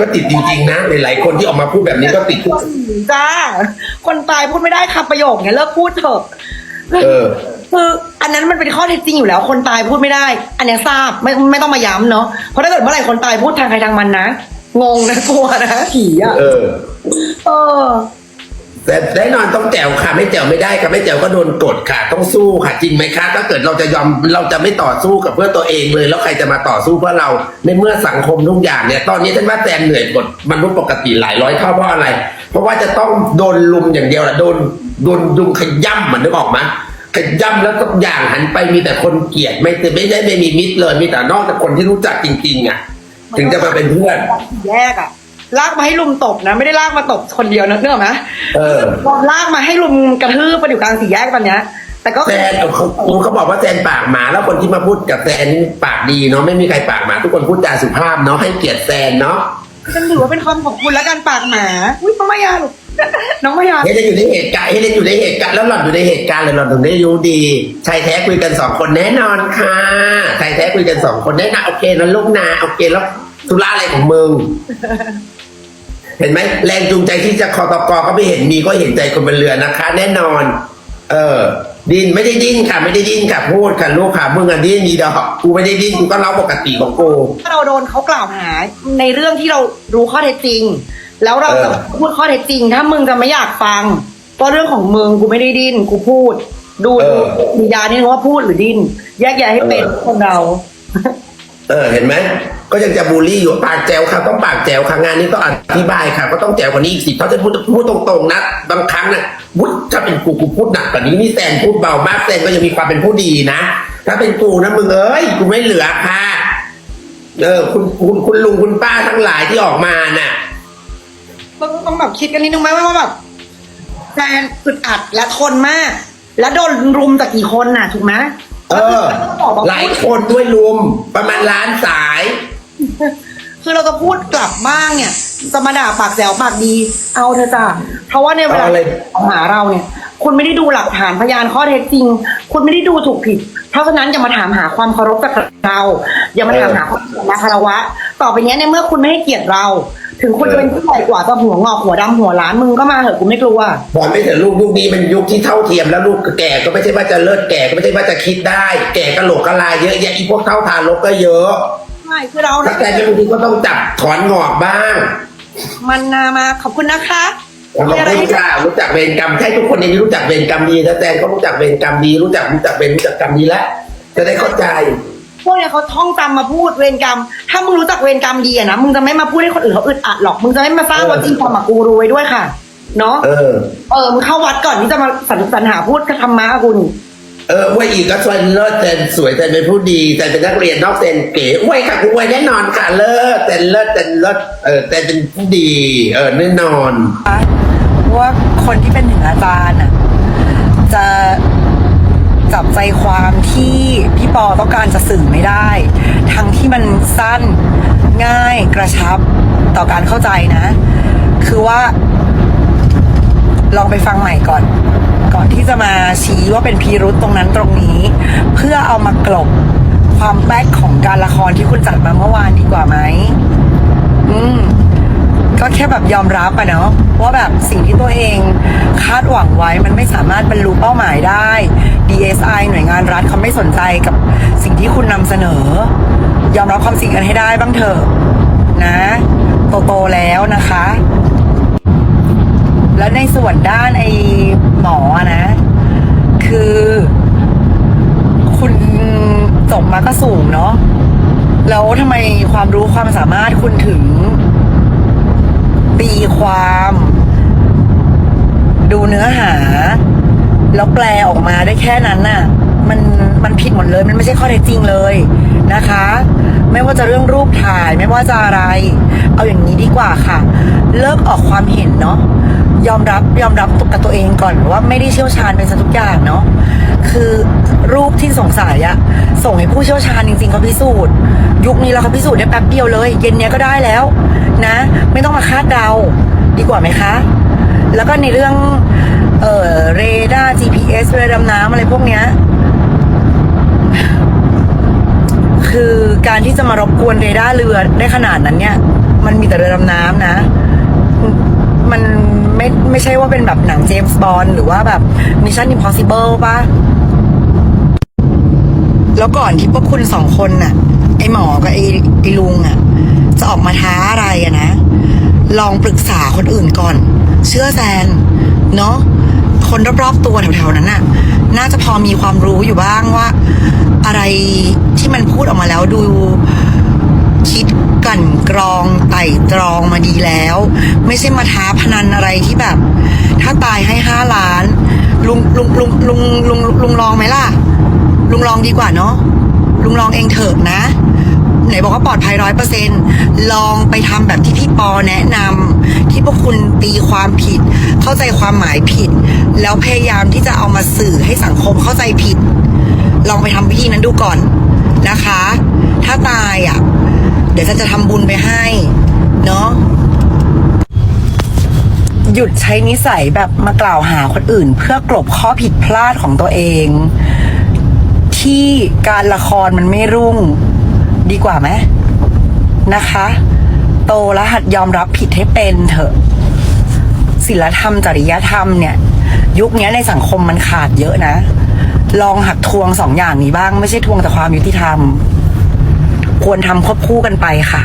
ก็ติดจริง ๆ นะหลายๆคนที่ออกมาพูดแบบนี้ก็ติดทุกจ้า คนตายพูดไม่ได้คำประโยคเนี้ยเลิกพูดเถอะเออ คืออันนั้นมันเป็นข้อเท็จจริงอยู่แล้ว คนตายพูดไม่ได้ อันเนี้ยทราบไม่ไม่ต้องมาย้ำเนาะเพราะถ้าเกิดเมื่อไหร่คนตายพูดทางใครทางมันนะงงนะกลัวนะผีอะเออ เออ แต่แน่นอนต้องแจวค่ะ ไม่แจวไม่ได้ค่ะไม่แจวก็โดนกดค่ะ ต้องสู้ค่ะจริงไหมคะถ้าเกิดเราจะยอมเราจะไม่ต่อสู้กับเพื่อตัวเองเลย แล้วใครจะมาต่อสู้เพื่อเราในเมื่อสังคมทุกอย่างเนี่ยตอนนี้ท่านว่าแซนเหนื่อยกดมนุษย์ปกติหลายร้อยเท่าเพราะอะไร เพราะว่าจะต้องโดนลุมอย่างเดียวแหละโดนโดนลุมขย่ำเหมือนนึกออกไหมขย่ำแล้วทุกอย่างหันไปมีแต่คนเกลียดไม่ไม่ได้ไม่มีมิตรเลยมีแต่นอกจากคนที่รู้จักจริงๆอะถึงจะมาเป็นเพื่อนแยกอะ ลากมาให้ลุมตบนะ ไม่ได้ลากมาตบคนเดียวนะเนกอะไหมเออ ลากมาให้ลุมกระทืบไปอยู่กลางสี่แยกตอนเนี้ย แต่ก็แซนเขาเขาเขาบอกว่าแซนปากหมาแล้วคนที่มาพูดกับแซนนี่ปากดีเนาะไม่มีใครปากหมาทุกคนพูดจาสุภาพเนาะให้เกียรติแซนเนาะฉันถือว่าเป็นคำของคุณแล้วกันปากหมา อุ้ยน้องมายาลูกน้องมายาเฮเลนอยู่ในเหตุการณ์เฮเลนอยู่ในเหตุการณ์แล้วหล่อนอยู่ในเหตุการณ์เลยหล่อนถึงได้รู้ดีชายแท้คุยกันสองคนแน่นอนค่ะชายแท้คุยกันสองคนแน่นอนโอเคนะลูกนาโอเคแล้วธุระอะไรของมึง เห็นไหมแรงจูงใจที่จะคอตกก็ไม่เห็นมีก็เห็นใจคนบนเรือนะคะ แน่นอน เออ ดินไม่ได้ดิ้นค่ะ ไม่ได้ดิ้นค่ะพูดค่ะลูกค่ะมึงอะดิ้นมีดอกกูไม่ได้ดิ้นกูก็เล่าปกติของกูถ้าเราโดนเขากล่าวหาในเรื่องที่เรารู้ข้อเท็จจริง แล้วเราจะเออพูดข้อเท็จจริง ถ้ามึงจะไม่อยากฟังก็เรื่องของมึงกูไม่ได้ดิ้นกูพูด ดูดูมียานี่ว่าพูดหรือดิ้นแยกแยะให้เป็นคนเรา เออเห็นไหมก็ยังจะบูลลี่อยู่ปากแจวค่ะต้องปากแจวค่ะงานนี้ต้องอธิบายค่ะ ก็ต้องแจวกว่านี้อีกสิเพราะจะพูดพูดตรงๆนะบางครั้งนะวุ้ยถ้าเป็นกูกูพูดหนักกว่านี้นี่แซนพูดเบามากแซนก็ยังมีความเป็นผู้ดีนะถ้าเป็นกูนะมึงเอ้ยกูไม่เหลือค่ะเออคุณคุณคุณลุงคุณป้าทั้งหลายที่ออกมาน่ะต้องต้องแบบคิดกันนิดนึงไหมว่าแบบแฟนอึดอัดและทนมาก แล้วโดนรุมจากกี่คนน่ะ ถูกไหม เออ หลายคนด้วยรวมประมาณล้านสาย คือเราจะพูดกลับบ้างเนี่ยจะมาด่าปากแจ๋วปากดี เอาเธอะจ้ะเพราะว่าในเวลาเอาอะไรเอาหาเราเนี่ย คุณไม่ได้ดูหลักฐานพยานข้อเท็จจริง คุณไม่ได้ดูถูกผิด เพราะฉะนั้นอย่ามาถามหาความเคารพจากเรา อย่ามาถามหาความรักคารวะ ต่อไปเนี้ยในเมื่อคุณไม่ให้เกียรติเรา ถึงคุณจะเป็นผู้ใหญ่กว่าจะหัวงอกหัวดำหัวล้านมึงก็มาเถอะกูไม่กลัว บอกไม่ถึงลูกยุคนี้มันยุคที่เท่าเทียมแล้วลูกแก่ก็ไม่ใช่ว่าจะเลิศแก่ก็ไม่ใช่ว่าจะคิดได้ แก่กะโหลกกะลาเยอะแยะอีพวกเท่าทารกก็เยอะใช่คือเราถ้าแต่บางทีก็ต้องจับถอนงอกบ้างมันนามาขอบคุณนะคะขอบคุณค่ะรู้จักเวรกรรมใช่ทุกคนในนี้รู้จักเวรกรรมดีนะแต่ก็รู้จักเวรกรรมดีรู้จักรู้จักเวรรู้จักกรรมดีแล้วจะได้เข้าใจ พวกเนี้ยเขาท่องจำมาพูดเวรกรรม ถ้ามึงรู้จักเวรกรรมดีอะนะมึงจะไม่มาพูดให้คนอื่นเขาอึดอัดหรอก มึงจะไม่มาสร้างเออวัดจริงความหมักกูรู้ไว้ด้วยค่ะ เนาะเออ เออมึงเข้าวัดก่อนที่จะมาสรรสรรหาพูดกับธรรมะกูนี่เอออวยอีกก็สวยเลิศแต่สวยแต่เป็นผู้ดีแต่เป็นนักเรียนนอกเซนเก๋อวยค่ะกูอวยแน่นอนค่ะเลิศแต่เลิศแต่เลิศเออแต่เป็นผู้ดี เออแน่นอน ว่าคนที่เป็นถึงอาจารย์อะ จะ จับใจความที่พี่ปอต้องการจะสื่อไม่ได้ ทั้งที่มันสั้นง่ายกระชับต่อการเข้าใจนะ คือว่า ลองไปฟังใหม่ก่อน ก่อนที่จะมาชี้ว่าเป็นพีรุษตรงนั้นตรงนี้ เพื่อเอามากลบความแป๊กของการละครที่คุณจัดมาเมื่อวานดีกว่าไหมอืมก็แค่แบบยอมรับอะเนาะว่าแบบสิ่งที่ตัวเองคาดหวังไว้มันไม่สามารถบรรลุเป้าหมายได้ DSI หน่วยงานรัฐเขาไม่สนใจกับสิ่งที่คุณนำเสนอ ยอมรับความจริงกันให้ได้บ้างเถอะนะ โตๆแล้วนะคะ แล้วในส่วนด้านไอหมอนะ คือ คุณจบมาก็สูงเนาะแล้วทำไมความรู้ความสามารถคุณถึงตีความ ดูเนื้อหา แล้วแปลออกมาได้แค่นั้นน่ะ มันมันผิดหมดเลย มันไม่ใช่ข้อเท็จจริงเลยนะคะ ไม่ว่าจะเรื่องรูปถ่าย ไม่ว่าจะอะไร เอาอย่างนี้ดีกว่าค่ะ เลิกออกความเห็นเนาะยอมรับยอมรับตกับตัวเองก่อนว่าไม่ได้เชี่ยวชาญเป็นทุกอย่างเนาะคือรูปที่สงสัยอะส่งให้ผู้เชี่ยวชาญจริงๆเขาพิสูจน์ ยุคนี้เราเขาพิสูจน์ได้แป๊บเดียวเลย เย็นเนี้ยก็ได้แล้วนะ ไม่ต้องมาคาดเดาดีกว่าไหมคะ แล้วก็ในเรื่อง เออเรดาร์ GPS เรือดำน้ำอะไรพวกเนี้ย คือการที่จะมารบกวนเรดาร์เรือได้ขนาดนั้นเนี่ย มันมีแต่เรือดำน้ำนะ มันไม่ไม่ใช่ว่าเป็นแบบหนังเจมส์บอลหรือว่าแบบ Mission Impossible ป่ะ แล้วก่อนที่พวกคุณสองคนน่ะ ไอหมอกับไอไอลุงอะ จะออกมาท้าอะไรอะนะ ลองปรึกษาคนอื่นก่อน เชื่อแซน เนาะคนรอบๆตัวแถวๆนั้นน่ะ น่าจะพอมีความรู้อยู่บ้างว่า อะไรที่มันพูดออกมาแล้วดูคิดกั่นกรองไต่ตรองมาดีแล้ว ไม่ใช่มาท้าพนันอะไรที่แบบ ถ้าตายให้ห้าล้าน ลุงลุงลุงลุงลุงลุงลองไหมล่ะ ลุงลองดีกว่าเนาะลุงลองเองเถอะนะ ไหนบอกว่าปลอดภัยร้อยเปอร์เซ็นลองไปทำแบบที่พี่ปอแนะนำที่พวกคุณตีความผิด เข้าใจความหมายผิด แล้วพยายามที่จะเอามาสื่อให้สังคมเข้าใจผิด ลองไปทำวิธีนั้นดูก่อนนะคะ ถ้าตายอะ เดี๋ยวฉันจะทำบุญไปให้ เนาะหยุดใช้นิสัยแบบมากล่าวหาคนอื่น เพื่อกลบข้อผิดพลาดของตัวเอง ที่การละครมันไม่รุ่ง ดีกว่าไหมนะคะ โตแล้วหัดยอมรับผิดให้เป็นเถอะศีลธรรมจริยธรรมเนี่ย ยุคนี้ในสังคมมันขาดเยอะนะ ลองหักทวงสองอย่างนี้บ้าง ไม่ใช่ทวงแต่ความยุติธรรม ควรทำควบคู่กันไปค่ะ